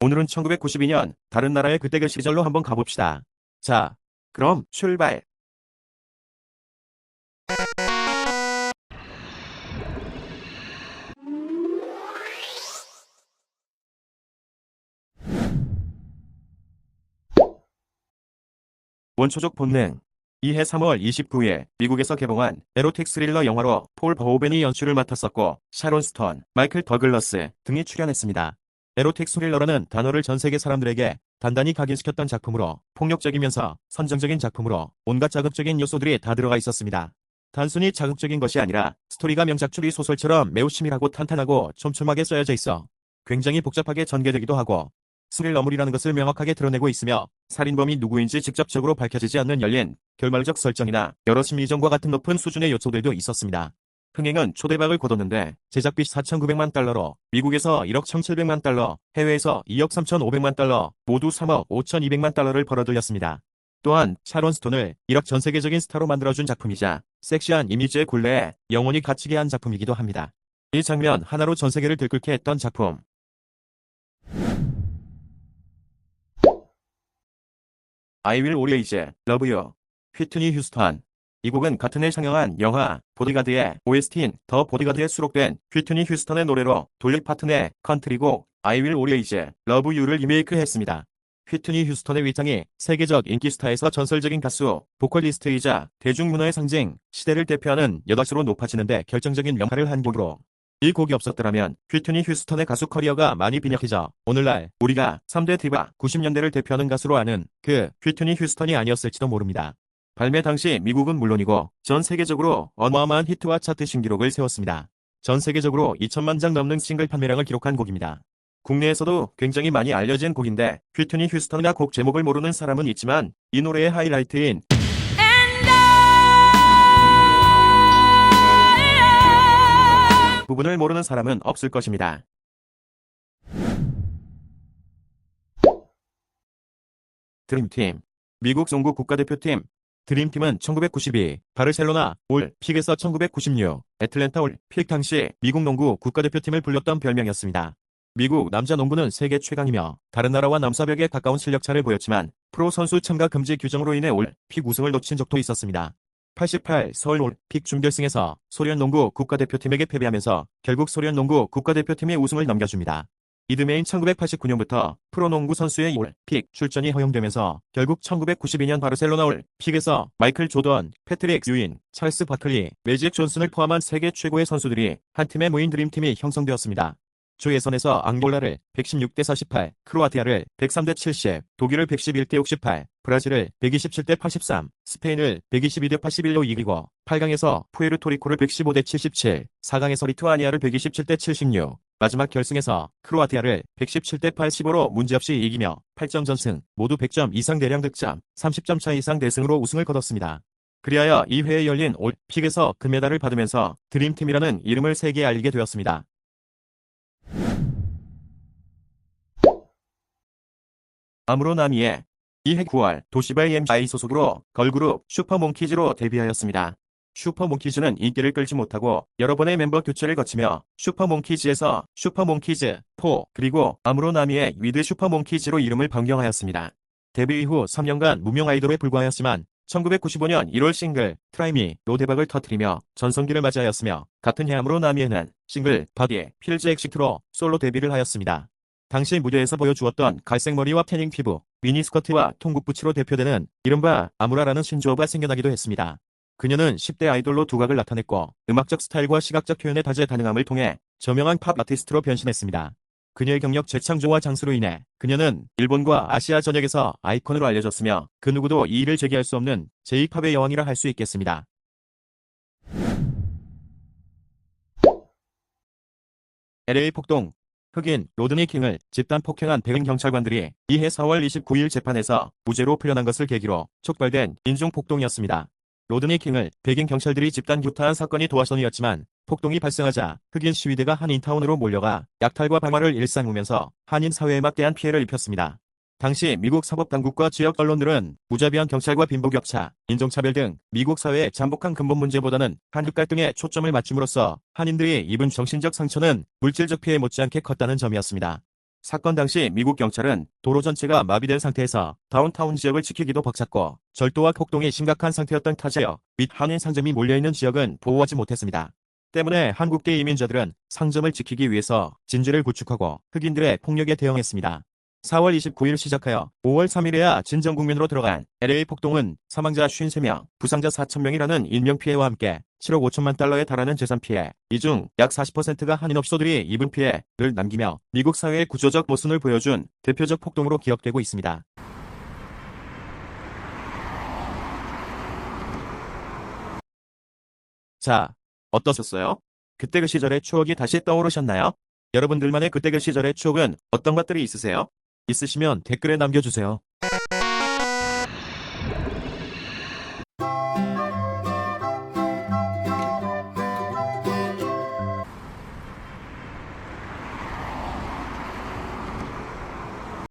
오늘은 1992년 다른 나라의 그때 그 시절로 한번 가봅시다. 자, 그럼 출발! 원초적 본능 이해 3월 29일 미국에서 개봉한 에로틱 스릴러 영화로 폴 버호벤이 연출을 맡았었고 샤론 스톤, 마이클 더글러스 등이 출연했습니다. 에로틱 스릴러라는 단어를 전 세계 사람들에게 단단히 각인시켰던 작품으로 폭력적이면서 선정적인 작품으로 온갖 자극적인 요소들이 다 들어가 있었습니다. 단순히 자극적인 것이 아니라 스토리가 명작추리 소설처럼 매우 치밀하고 탄탄하고 촘촘하게 써여져 있어 굉장히 복잡하게 전개되기도 하고 스릴러물이라는 것을 명확하게 드러내고 있으며 살인범이 누구인지 직접적으로 밝혀지지 않는 열린 결말적 설정이나 여러 심리전과 같은 높은 수준의 요소들도 있었습니다. 흥행은 초대박을 거뒀는데 제작비 4,900만 달러로 미국에서 1억 1,700만 달러, 해외에서 2억 3,500만 달러, 모두 3억 5,200만 달러를 벌어들였습니다. 또한 샤론 스톤을 1억 전 세계적인 스타로 만들어준 작품이자 섹시한 이미지의 굴레에 영원히 갇히게 한 작품이기도 합니다. 이 장면 하나로 전 세계를 들끓게 했던 작품. Will Always Love You 휘트니 휴스턴 이 곡은 같은 해 상영한 영화 보디가드의 OST인 더 보디가드에 수록된 휘트니 휴스턴의 노래로 돌리 파튼의 컨트리곡 I Will Always Love You를 리메이크했습니다. 휘트니 휴스턴의 위상이 세계적 인기 스타에서 전설적인 가수, 보컬리스트이자 대중문화의 상징, 시대를 대표하는 여다수로 높아지는데 결정적인 역할을 한 곡으로 이 곡이 없었더라면 휘트니 휴스턴의 가수 커리어가 많이 빈약해져 오늘날 우리가 3대 디바 90년대를 대표하는 가수로 아는 그 휘트니 휴스턴이 아니었을지도 모릅니다. 발매 당시 미국은 물론이고 전 세계적으로 어마어마한 히트와 차트 신기록을 세웠습니다. 전 세계적으로 2천만 장 넘는 싱글 판매량을 기록한 곡입니다. 국내에서도 굉장히 많이 알려진 곡인데 휘트니 휴스턴이나 곡 제목을 모르는 사람은 있지만 이 노래의 하이라이트인 부분을 모르는 사람은 없을 것입니다. 드림팀 미국 농구 국가대표팀 드림팀은 1992 바르셀로나 올 픽에서 1996 애틀랜타 올픽 당시 미국 농구 국가대표팀을 불렸던 별명이었습니다. 미국 남자 농구는 세계 최강이며 다른 나라와 남사벽에 가까운 실력차를 보였지만 프로 선수 참가 금지 규정으로 인해 올픽 우승을 놓친 적도 있었습니다. 88 서울 올픽 준결승에서 소련 농구 국가대표팀에게 패배하면서 결국 소련 농구 국가대표팀의 우승을 넘겨줍니다. 이듬해인 1989년부터 프로농구 선수의 올픽 출전이 허용되면서 결국 1992년 바르셀로나 올픽에서 마이클 조던, 패트릭 유인, 찰스 바클리, 매직 존슨을 포함한 세계 최고의 선수들이 한 팀에 모인 드림팀이 형성되었습니다. 조 예선에서 앙골라를 116대 48, 크로아티아를 103대 70, 독일을 111대 68, 브라질을 127대 83, 스페인을 122대 81로 이기고 8강에서 푸에르토리코를 115대 77, 4강에서 리투아니아를 127대 76, 마지막 결승에서 크로아티아를 117대 85로 문제없이 이기며 8점 전승, 모두 100점 이상 대량 득점, 30점 차 이상 대승으로 우승을 거뒀습니다. 그리하여 2회에 열린 올픽에서 금메달을 받으면서 드림팀이라는 이름을 세계에 알리게 되었습니다. 아무로나미의 이해 9월 도시바이 MI 소속으로 걸그룹 슈퍼몽키즈로 데뷔하였습니다. 슈퍼몽키즈는 인기를 끌지 못하고 여러 번의 멤버 교체를 거치며 슈퍼몽키즈에서 슈퍼몽키즈 4 그리고 아무로나미의 위드 슈퍼몽키즈로 이름을 변경하였습니다. 데뷔 이후 3년간 무명 아이돌에 불과하였지만 1995년 1월 싱글 트라이미로 대박을 터뜨리며 전성기를 맞이하였으며 같은 해 아무로나미에는 싱글 바디 필즈 엑시트로 솔로 데뷔를 하였습니다. 당시 무대에서 보여주었던 갈색 머리와 태닝 피부, 미니스커트와 통국부치로 대표되는 이른바 아무라라는 신조어가 생겨나기도 했습니다. 그녀는 10대 아이돌로 두각을 나타냈고 음악적 스타일과 시각적 표현의 다재 다능함을 통해 저명한 팝 아티스트로 변신했습니다. 그녀의 경력 재창조와 장수로 인해 그녀는 일본과 아시아 전역에서 아이콘으로 알려졌으며 그 누구도 이 일을 제기할 수 없는 제2팝의 여왕이라 할 수 있겠습니다. LA 폭동 흑인 로드니 킹을 집단 폭행한 백인 경찰관들이 이해 4월 29일 재판에서 무죄로 풀려난 것을 계기로 촉발된 인종 폭동이었습니다. 로드니 킹을 백인 경찰들이 집단 규탄한 사건이 도화선이었지만 폭동이 발생하자 흑인 시위대가 한인타운으로 몰려가 약탈과 방화를 일삼으면서 한인 사회에 막대한 피해를 입혔습니다. 당시 미국 사법당국과 지역 언론들은 무자비한 경찰과 빈부격차, 인종차별 등 미국 사회의 잠복한 근본 문제보다는 한국 갈등에 초점을 맞춤으로써 한인들이 입은 정신적 상처는 물질적 피해 못지않게 컸다는 점이었습니다. 사건 당시 미국 경찰은 도로 전체가 마비된 상태에서 다운타운 지역을 지키기도 벅찼고 절도와 폭동이 심각한 상태였던 타지역 및 한인 상점이 몰려있는 지역은 보호하지 못했습니다. 때문에 한국계 이민자들은 상점을 지키기 위해서 진지를 구축하고 흑인들의 폭력에 대응했습니다. 4월 29일 시작하여 5월 3일에야 진정 국면으로 들어간 LA 폭동은 사망자 53명, 부상자 4천명이라는 인명피해와 함께 7억 5천만 달러에 달하는 재산 피해, 이 중 약 40%가 한인업소들이 입은 피해를 남기며 미국 사회의 구조적 모순을 보여준 대표적 폭동으로 기억되고 있습니다. 자, 어떠셨어요? 그때 그 시절의 추억이 다시 떠오르셨나요? 여러분들만의 그때 그 시절의 추억은 어떤 것들이 있으세요? 있으시면 댓글에 남겨주세요.